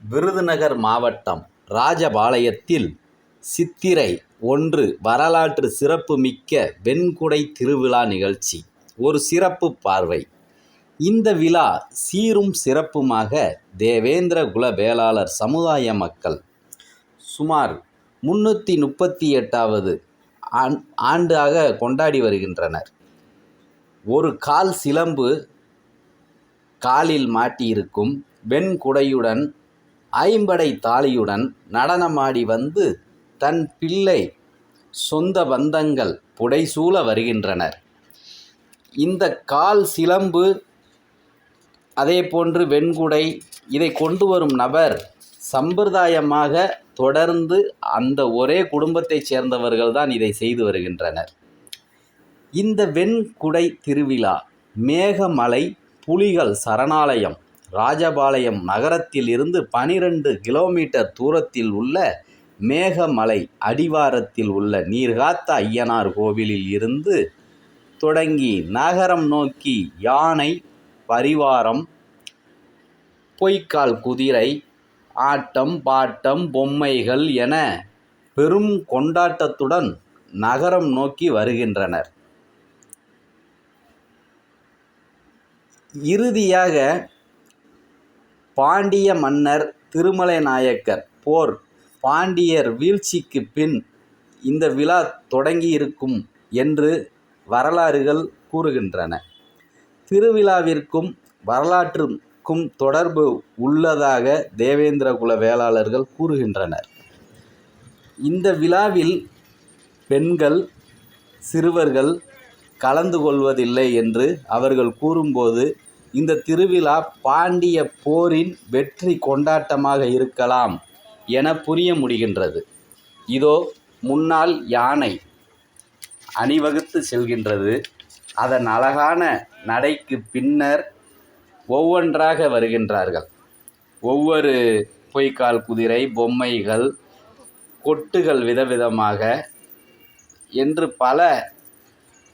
விருதுநகர் மாவட்டம் ராஜபாளையத்தில் சித்திரை ஒன்று வரலாற்று சிறப்புமிக்க வெண்குடை திருவிழா நிகழ்ச்சி. ஒரு சிறப்பு பார்வை. இந்த விழா சீரும் சிறப்புமாக தேவேந்திர குல வேளாளர் சமுதாய மக்கள் சுமார் முன்னூற்றி முப்பத்தி எட்டாவது ஆண் ஆண்டாக கொண்டாடி வருகின்றனர். ஒரு கால் சிலம்பு காலில் மாட்டியிருக்கும் வெண்குடையுடன் ஐம்படை தாலியுடன் நடனமாடி வந்து தன் பிள்ளை சொந்த பந்தங்கள் புடைசூழ வருகின்றனர். இந்த கால் சிலம்பு அதே போன்று வெண்குடை இதை கொண்டு வரும் நபர் சம்பிரதாயமாக தொடர்ந்து அந்த ஒரே குடும்பத்தைச் சேர்ந்தவர்கள் தான் இதை செய்து வருகின்றனர். இந்த வெண்குடை திருவிழா மேகமலை புலிகள் சரணாலயம் ராஜபாளையம் நகரத்தில் இருந்து பனிரெண்டு கிலோமீட்டர் தூரத்தில் உள்ள மேகமலை அடிவாரத்தில் உள்ள நீர்காத்த ஐயனார் கோவிலில் இருந்து தொடங்கி நகரம் நோக்கி யானை பரிவாரம் பொய்க்கால் குதிரை ஆட்டம் பாட்டம் பொம்மைகள் என பெரும் கொண்டாட்டத்துடன் நகரம் நோக்கி வருகின்றனர். இறுதியாக பாண்டிய மன்னர் திருமலை நாயக்கர் போர். பாண்டியர் வீழ்ச்சிக்கு பின் இந்த விழா தொடங்கியிருக்கும் என்று வரலாறுகள் கூறுகின்றன. திருவிழாவிற்கும் வரலாற்றுக்கும் தொடர்பு உள்ளதாக தேவேந்திர குல வேளாளர்கள் கூறுகின்றனர். இந்த விழாவில் பெண்கள் சிறுவர்கள் கலந்து கொள்வதில்லை என்று அவர்கள் கூறும்போது இந்த திருவிழா பாண்டிய போரின் வெற்றி கொண்டாட்டமாக இருக்கலாம் என புரிய முடிகின்றது. இதோ முன்னால் யானை அணிவகுத்து செல்கின்றது. அதன் அழகான நடைக்கு பின்னர் ஒவ்வொன்றாக வருகின்றார்கள். ஒவ்வொரு பொய்க்கால் குதிரை பொம்மைகள் கொட்டுகள் விதவிதமாக என்று பல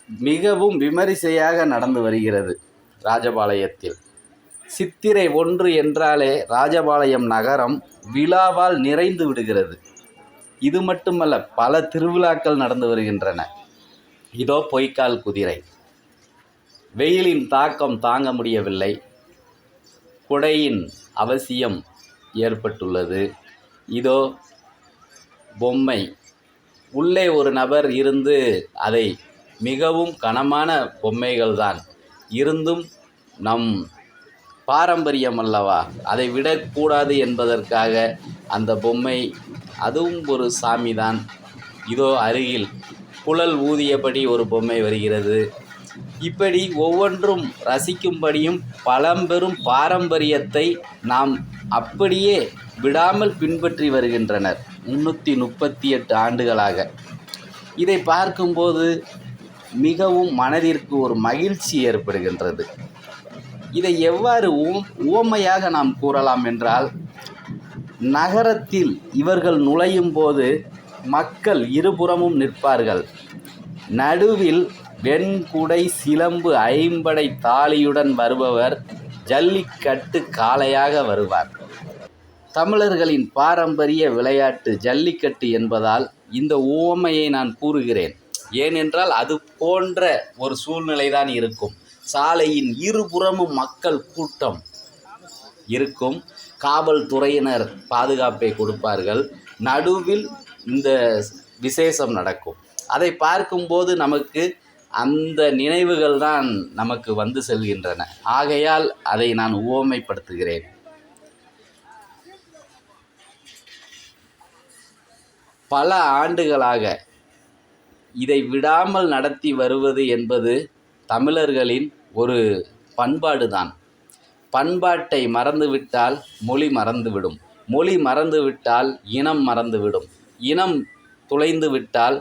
மிகவும் விமரிசையாக நடந்து வருகிறது. ராஜபாளையத்தில். சித்திரை ஒன்று என்றாலே ராஜபாளையம் நகரம் விழாவால் நிறைந்து விடுகிறது. இது மட்டுமல்ல பல திருவிழாக்கள் நடந்து வருகின்றன. இதோ பொய்க்கால் குதிரை. வெயிலின் தாக்கம் தாங்க முடியவில்லை. குடையின் அவசியம் ஏற்பட்டுள்ளது. இதோ பொம்மை. உள்ளே ஒரு நபர் இருந்து அதை மிகவும் கனமான பொம்மைகள் தான் இருந்தும் நம் பாரம்பரியம் அல்லவா? அதை விடக்கூடாது என்பதற்காக அந்த பொம்மை அதுவும் ஒரு சாமிதான். இதோ அருகில் குழல் ஊதியபடி ஒரு பொம்மை வருகிறது. இப்படி ஒவ்வொன்றும் ரசிக்கும்படியும் பழம்பெரும் பாரம்பரியத்தை நாம் அப்படியே விடாமல் பின்பற்றி வருகின்றனர். முன்னூற்றி முப்பத்தி எட்டு ஆண்டுகளாக. இதை பார்க்கும்போது மிகவும் மனதிற்கு ஒரு மகிழ்ச்சி ஏற்படுகின்றது. இதை எவ்வாறு உவமையாக நாம் கூறலாம் என்றால் நகரத்தில் இவர்கள் நுழையும் போது மக்கள் இருபுறமும் நிற்பார்கள். நடுவில் வெண்குடை சிலம்பு ஐம்படை தாலியுடன் வருபவர் ஜல்லிக்கட்டு காளையாக வருவார். தமிழர்களின் பாரம்பரிய விளையாட்டு ஜல்லிக்கட்டு என்பதால் இந்த உவமையை நான் கூறுகிறேன். ஏனென்றால் அது போன்ற ஒரு சூழ்நிலை தான் இருக்கும். சாலையின் இருபுறமும் மக்கள் கூட்டம் இருக்கும். காவல்துறையினர் பாதுகாப்பை கொடுப்பார்கள். நடுவில் இந்த விசேஷம் நடக்கும். அதை பார்க்கும்போது நமக்கு அந்த நினைவுகள் தான் நமக்கு வந்து செல்கின்றன. ஆகையால் அதை நான் உவமைப்படுத்துகிறேன் பல ஆண்டுகளாக இதை விடாமல் நடத்தி வருவது என்பது தமிழர்களின் ஒரு பண்பாடு தான் பண்பாட்டை மறந்துவிட்டால் மொழி மறந்துவிடும். மொழி மறந்துவிட்டால் இனம் மறந்துவிடும். இனம் துளைந்து விட்டால்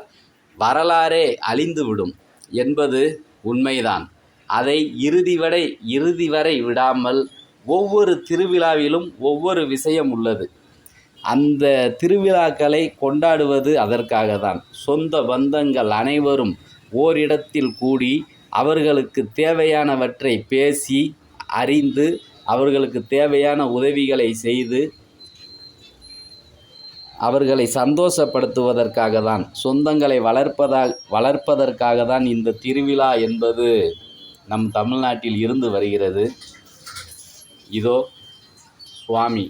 வரலாறே அழிந்துவிடும் என்பது உண்மைதான். அதை இறுதி வரை இறுதி வரை விடாமல் ஒவ்வொரு திருவிழாவிலும் ஒவ்வொரு விஷயம் உள்ளது. அந்த திருவிழாக்களை கொண்டாடுவது அதற்காக தான் சொந்த பந்தங்கள் அனைவரும் ஓரிடத்தில் கூடி அவர்களுக்கு தேவையானவற்றை பேசி அறிந்து அவர்களுக்கு தேவையான உதவிகளை செய்து அவர்களை சந்தோஷப்படுத்துவதற்காக தான் சொந்தங்களை வளர்ப்பதா வளர்ப்பதற்காக தான் இந்த திருவிழா என்பது நம் தமிழ்நாட்டில் இருந்து வருகிறது. இதோ சுவாமி.